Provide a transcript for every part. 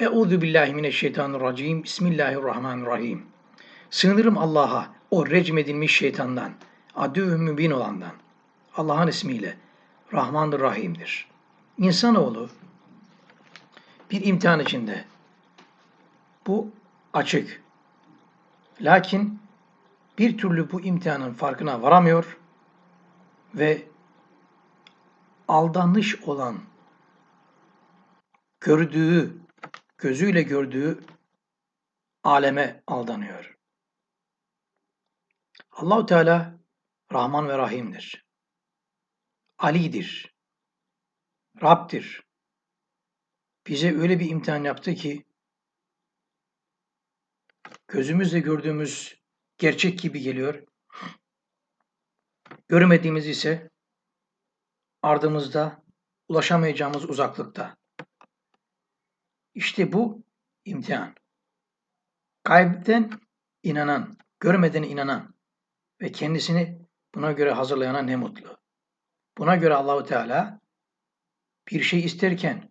Euzu billahi mineşşeytanirracim. Bismillahirrahmanirrahim. Sığınırım Allah'a, o recmedilmiş şeytandan, adü mübin olandan. Allah'ın ismiyle. Rahmandır, Rahim'dir. İnsanoğlu bir imtihan içinde. Bu açık. Lakin bir türlü bu imtihanın farkına varamıyor ve aldanış olan gördüğü, gözüyle gördüğü aleme aldanıyor. Allahu Teala Rahman ve Rahim'dir. Ali'dir. Rab'dir. Bize öyle bir imtihan yaptı ki gözümüzle gördüğümüz gerçek gibi geliyor. Görmediğimiz ise ardımızda ulaşamayacağımız uzaklıkta. İşte bu imtihan. Kaybeden inanan, görmeden inanan ve kendisini buna göre hazırlayana ne mutlu. Buna göre Allahu Teala bir şey isterken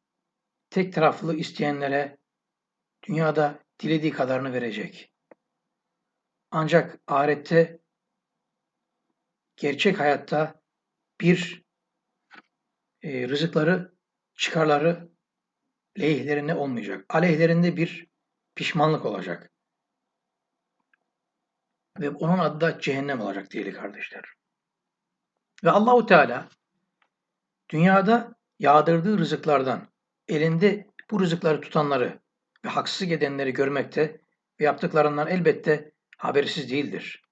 tek taraflı isteyenlere dünyada dilediği kadarını verecek. Ancak ahirette gerçek hayatta bir e, rızıkları, çıkarları lehlerine olmayacak. Aleyhlerinde bir pişmanlık olacak. Ve onun adı da cehennem olacak değerli kardeşler. Ve Allahu Teala dünyada yağdırdığı rızıklardan elinde bu rızıkları tutanları ve haksızlık edenleri görmekte ve yaptıklarından elbette habersiz değildir.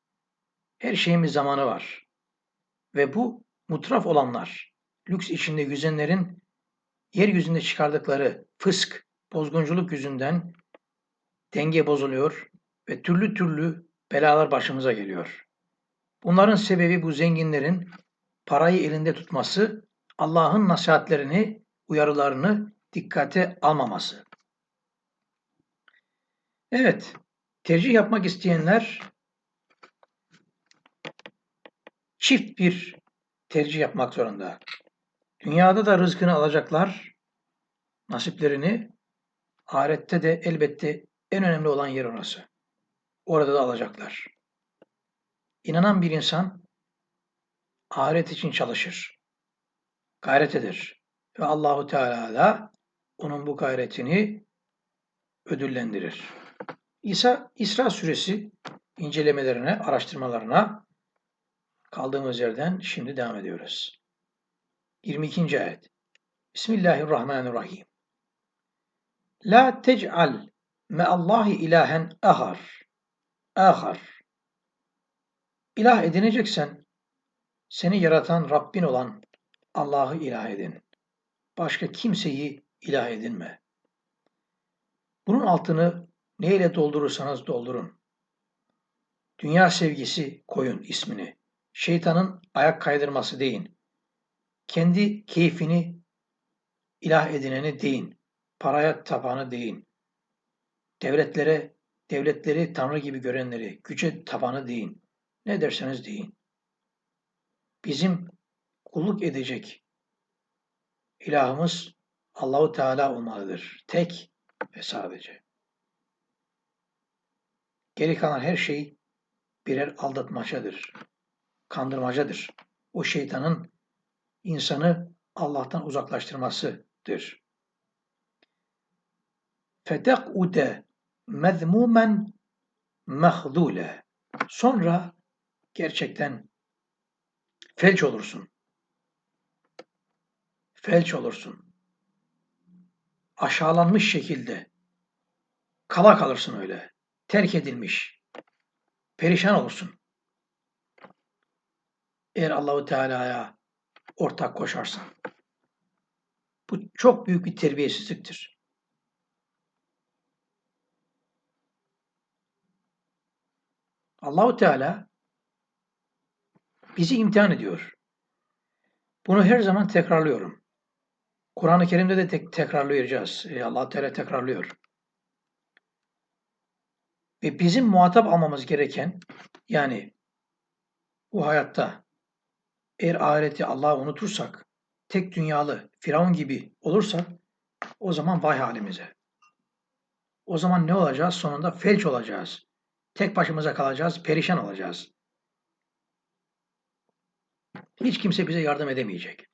Her şeyin bir zamanı var. Ve bu mutraf olanlar, lüks içinde yüzenlerin yeryüzünde çıkardıkları fısk, bozgunculuk yüzünden denge bozuluyor ve türlü türlü belalar başımıza geliyor. Bunların sebebi bu zenginlerin parayı elinde tutması, Allah'ın nasihatlerini, uyarılarını dikkate almaması. Evet, tercih yapmak isteyenler çift bir tercih yapmak zorunda. Dünyada da rızkını alacaklar, nasiplerini. Ahirette de elbette en önemli olan yer orası. Orada da alacaklar. İnanan bir insan ahiret için çalışır. Gayret eder. Ve Allahu Teala da onun bu gayretini ödüllendirir. İsa İsra suresi incelemelerine, araştırmalarına kaldığımız yerden şimdi devam ediyoruz. 22. ayet. Bismillahirrahmanirrahim. La tec'al meallahi ilahen ahar. Ahar. İlah edineceksen seni yaratan Rabbin olan Allah'ı ilah edin. Başka kimseyi ilah edinme. Bunun altını neyle doldurursanız doldurun. Dünya sevgisi koyun ismini. Şeytanın ayak kaydırması deyin. Kendi keyfini ilah edineni deyin. Paraya tapanı deyin. Devletlere, devletleri tanrı gibi görenleri, güce tapanı deyin. Ne derseniz deyin. Bizim kulluk edecek ilahımız Allahu Teala olmalıdır. Tek ve sadece. Geri kalan her şey birer aldatmacadır. Kandırmacadır. O şeytanın insanı Allah'tan uzaklaştırmasıdır. Fedekude mezmumen mehdule. Sonra gerçekten felç olursun. Felç olursun. Aşağılanmış şekilde kala kalırsın öyle. Terk edilmiş. Perişan olursun. Eğer Allahu Teala'ya ortak koşarsan. Bu çok büyük bir terbiyesizliktir. Allahu Teala bizi imtihan ediyor. Bunu her zaman tekrarlıyorum. Kur'an-ı Kerim'de de tek tekrarlayacağız. E, allah Teala tekrarlıyor. Ve bizim muhatap almamız gereken yani bu hayatta eğer ahireti Allah'ı unutursak, tek dünyalı, Firavun gibi olursak o zaman vay halimize. O zaman ne olacağız? Sonunda felç olacağız. Tek başımıza kalacağız, perişan olacağız. Hiç kimse bize yardım edemeyecek.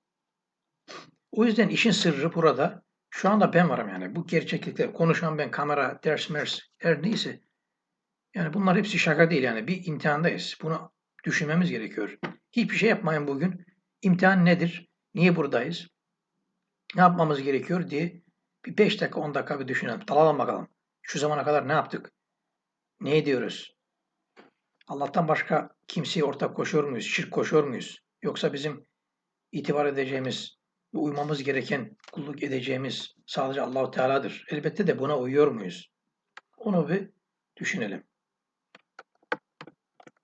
O yüzden işin sırrı burada şu anda ben varım yani. Bu gerçeklikte konuşan ben, kamera, ders, mers, her neyse. Yani bunlar hepsi şaka değil yani. Bir imtihandayız. Bunu düşünmemiz gerekiyor. Hiçbir şey yapmayın bugün. İmtihan nedir? Niye buradayız? Ne yapmamız gerekiyor diye bir 5 dakika 10 dakika bir düşünelim. Dalalım bakalım. Şu zamana kadar ne yaptık? Ne ediyoruz? Allah'tan başka kimseye ortak koşuyor muyuz? Şirk koşuyor muyuz? Yoksa bizim itibar edeceğimiz ve uymamız gereken, kulluk edeceğimiz sadece Allahu Teala'dır. Elbette de buna uyuyor muyuz? Onu bir düşünelim.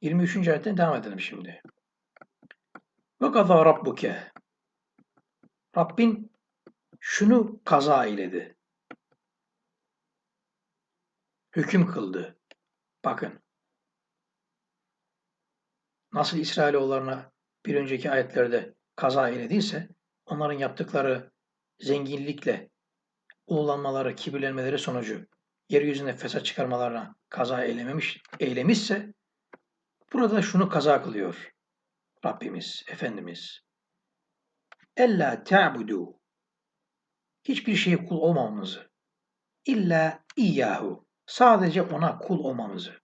23. ayetten devam edelim şimdi. Ve kaza rabbuke. Rabbin şunu kaza eyledi. Hüküm kıldı. Bakın. Nasıl İsrailoğullarına bir önceki ayetlerde kaza eylediyse onların yaptıkları zenginlikle ululanmaları, kibirlenmeleri sonucu yeryüzünde fesat çıkarmalarına kaza eylememiş, eylemişse burada şunu kaza kılıyor Rabbimiz, Efendimiz. Ella ta'budu hiçbir şeye kul olmamamızı illa iyyahu sadece ona kul olmamızı.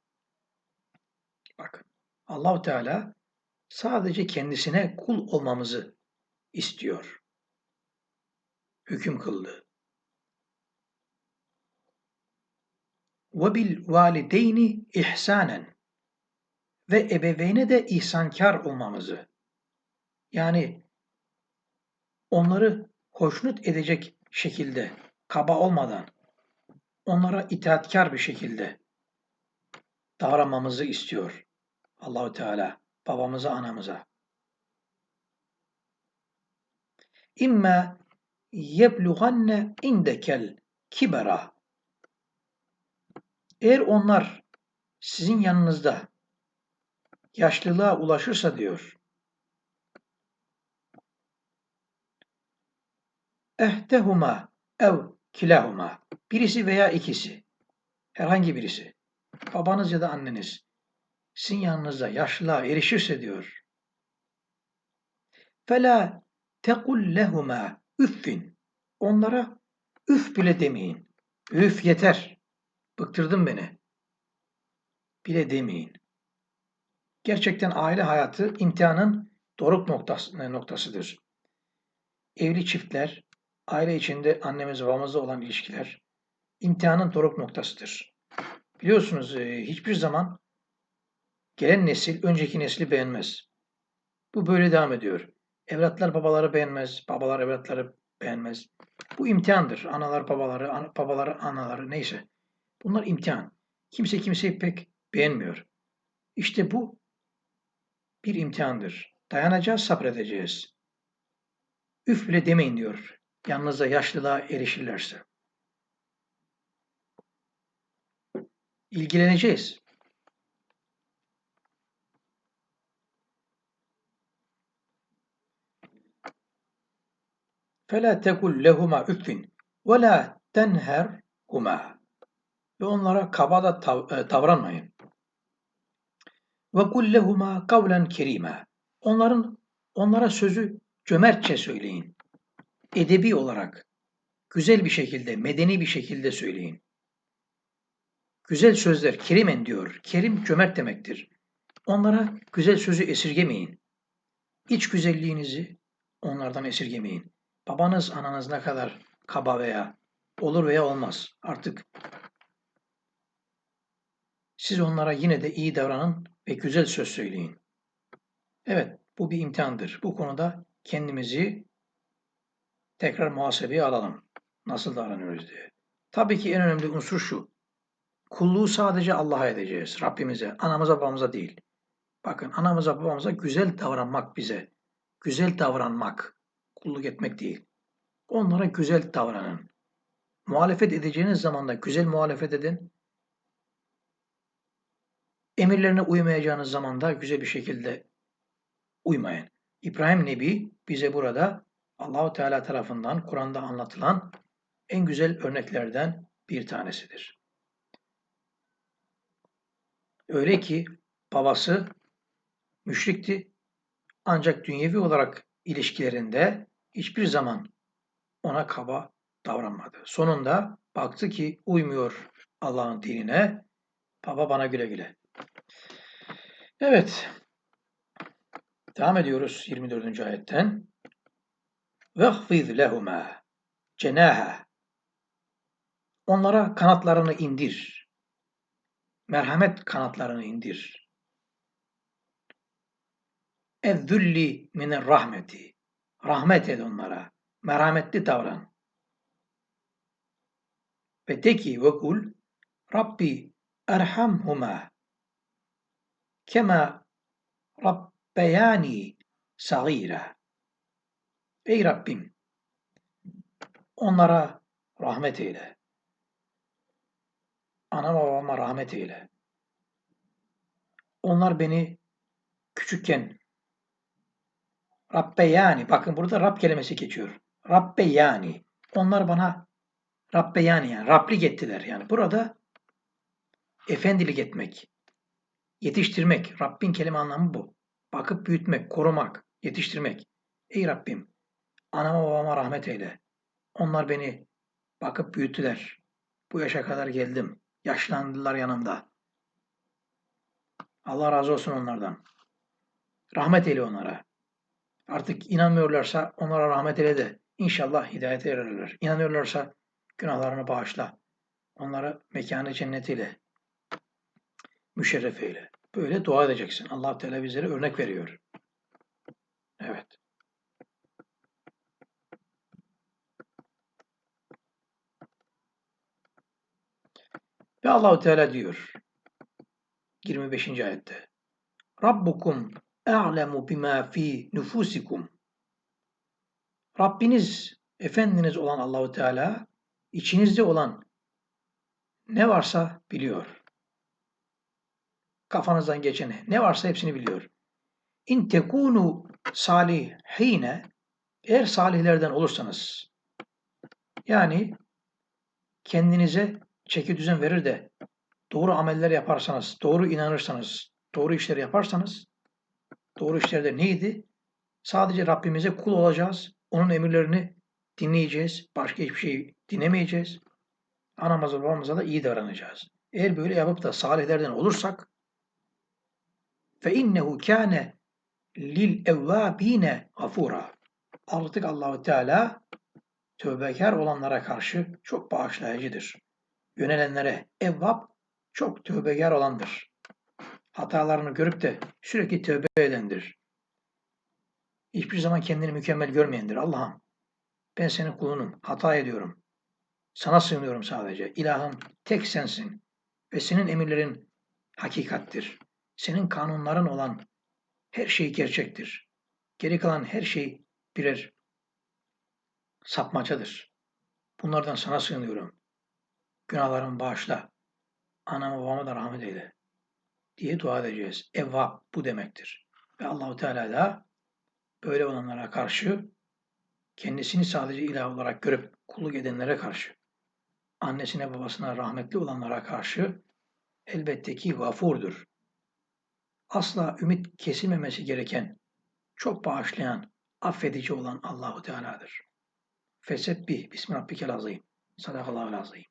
Bakın Allahu Teala sadece kendisine kul olmamızı istiyor. Hüküm kıldı. Ve bil valideyni ihsanen ve ebeveyne de ihsankar olmamızı. Yani onları hoşnut edecek şekilde, kaba olmadan, onlara itaatkar bir şekilde davranmamızı istiyor Allahu Teala babamıza, anamıza. İmma yeblughanne indekel kibera. Eğer onlar sizin yanınızda yaşlılığa ulaşırsa diyor. Ehtehuma ev kilahuma. Birisi veya ikisi. Herhangi birisi. Babanız ya da anneniz sizin yanınızda yaşlılığa erişirse diyor. Fela tekul lehuma üffin. Onlara üf bile demeyin. Üf yeter. Bıktırdın beni. Bile demeyin. Gerçekten aile hayatı imtihanın doruk noktası, noktasıdır. Evli çiftler, aile içinde annemiz babamızla olan ilişkiler imtihanın doruk noktasıdır. Biliyorsunuz e, hiçbir zaman gelen nesil önceki nesli beğenmez. Bu böyle devam ediyor. Evlatlar babaları beğenmez, babalar evlatları beğenmez. Bu imtihandır. Analar babaları, an babaları anaları neyse. Bunlar imtihan. Kimse kimseyi pek beğenmiyor. İşte bu bir imtihandır. Dayanacağız, sabredeceğiz. Üf bile demeyin diyor. Yanınızda yaşlılığa erişirlerse. İlgileneceğiz. فَلَا تَكُلْ لَهُمَا üffin وَلَا تَنْهَرْهُمَا Ve onlara kaba da tav e, davranmayın. Ve kullehuma kavlen kerime. Onların onlara sözü cömertçe söyleyin. Edebi olarak güzel bir şekilde, medeni bir şekilde söyleyin. Güzel sözler kerimen diyor. Kerim cömert demektir. Onlara güzel sözü esirgemeyin. İç güzelliğinizi onlardan esirgemeyin. Babanız, ananız ne kadar kaba veya olur veya olmaz artık. Siz onlara yine de iyi davranın ve güzel söz söyleyin. Evet, bu bir imtihandır. Bu konuda kendimizi tekrar muhasebeye alalım. Nasıl davranıyoruz diye. Tabii ki en önemli unsur şu. Kulluğu sadece Allah'a edeceğiz, Rabbimize, anamıza babamıza değil. Bakın anamıza babamıza güzel davranmak bize. Güzel davranmak, kulluk etmek değil. Onlara güzel davranın. Muhalefet edeceğiniz zaman da güzel muhalefet edin. Emirlerine uymayacağınız zaman da güzel bir şekilde uymayın. İbrahim Nebi bize burada Allahu Teala tarafından Kur'an'da anlatılan en güzel örneklerden bir tanesidir. Öyle ki babası müşrikti. Ancak dünyevi olarak ilişkilerinde hiçbir zaman ona kaba davranmadı. Sonunda baktı ki uymuyor Allah'ın dinine. Baba bana güle güle. Evet. Devam ediyoruz 24. ayetten. وَخْفِذْ لَهُمَا cenaha. Onlara kanatlarını indir. Merhamet kanatlarını indir. Ezzulli minin rahmeti. Rahmet et onlara. Merhametli davran. Ve de ki ve kul Rabbi erhamhuma kema rabbeyani sagira. Ey Rabbim onlara rahmet eyle. Ana babama rahmet eyle. Onlar beni küçükken Rabbe yani bakın burada Rab kelimesi geçiyor. Rabbe yani onlar bana Rabbe yani yani Rablik ettiler yani burada efendilik etmek, yetiştirmek. Rabbin kelime anlamı bu. Bakıp büyütmek, korumak, yetiştirmek. Ey Rabbim anama babama rahmet eyle. Onlar beni bakıp büyüttüler. Bu yaşa kadar geldim. Yaşlandılar yanımda. Allah razı olsun onlardan. Rahmet eyle onlara. Artık inanmıyorlarsa onlara rahmet eyle de inşallah hidayete ererler. İnanıyorlarsa günahlarını bağışla. Onlara mekanı cennetiyle müşerref eyle. Böyle dua edeceksin. Allah Teala bizlere örnek veriyor. Evet. Ve Allahu Teala diyor 25. ayette Rabbukum a'lemu bima fi nufusikum Rabbiniz, Efendiniz olan Allahu Teala içinizde olan ne varsa biliyor. Kafanızdan geçen ne varsa hepsini biliyor. İn tekunu salihine eğer salihlerden olursanız yani kendinize çeki düzen verir de doğru ameller yaparsanız, doğru inanırsanız, doğru işleri yaparsanız doğru işlerde neydi? Sadece Rabbimize kul olacağız. Onun emirlerini dinleyeceğiz. Başka hiçbir şey dinlemeyeceğiz. Anamıza babamıza da iyi davranacağız. Eğer böyle yapıp da salihlerden olursak fe innehu kâne lil evvâbîne gafûrâ. Artık Allahu Teala tövbekar olanlara karşı çok bağışlayıcıdır. Yönelenlere evvab çok tövbekar olandır. Hatalarını görüp de sürekli tövbe edendir. Hiçbir zaman kendini mükemmel görmeyendir. Allah'ım ben senin kulunum, hata ediyorum. Sana sığınıyorum sadece. İlahım tek sensin ve senin emirlerin hakikattir. Senin kanunların olan her şey gerçektir. Geri kalan her şey birer sapmacadır. Bunlardan sana sığınıyorum. Günahlarımı bağışla. Anama babama da rahmet eyle. Diye dua edeceğiz. Evvab bu demektir. Ve Allahu Teala da böyle olanlara karşı kendisini sadece ilah olarak görüp kulluk edenlere karşı annesine babasına rahmetli olanlara karşı elbette ki gafurdur. Asla ümit kesilmemesi gereken, çok bağışlayan, affedici olan Allahu Teala'dır. Fesebbih bismi rabbikel azim. Sadakallahu azim.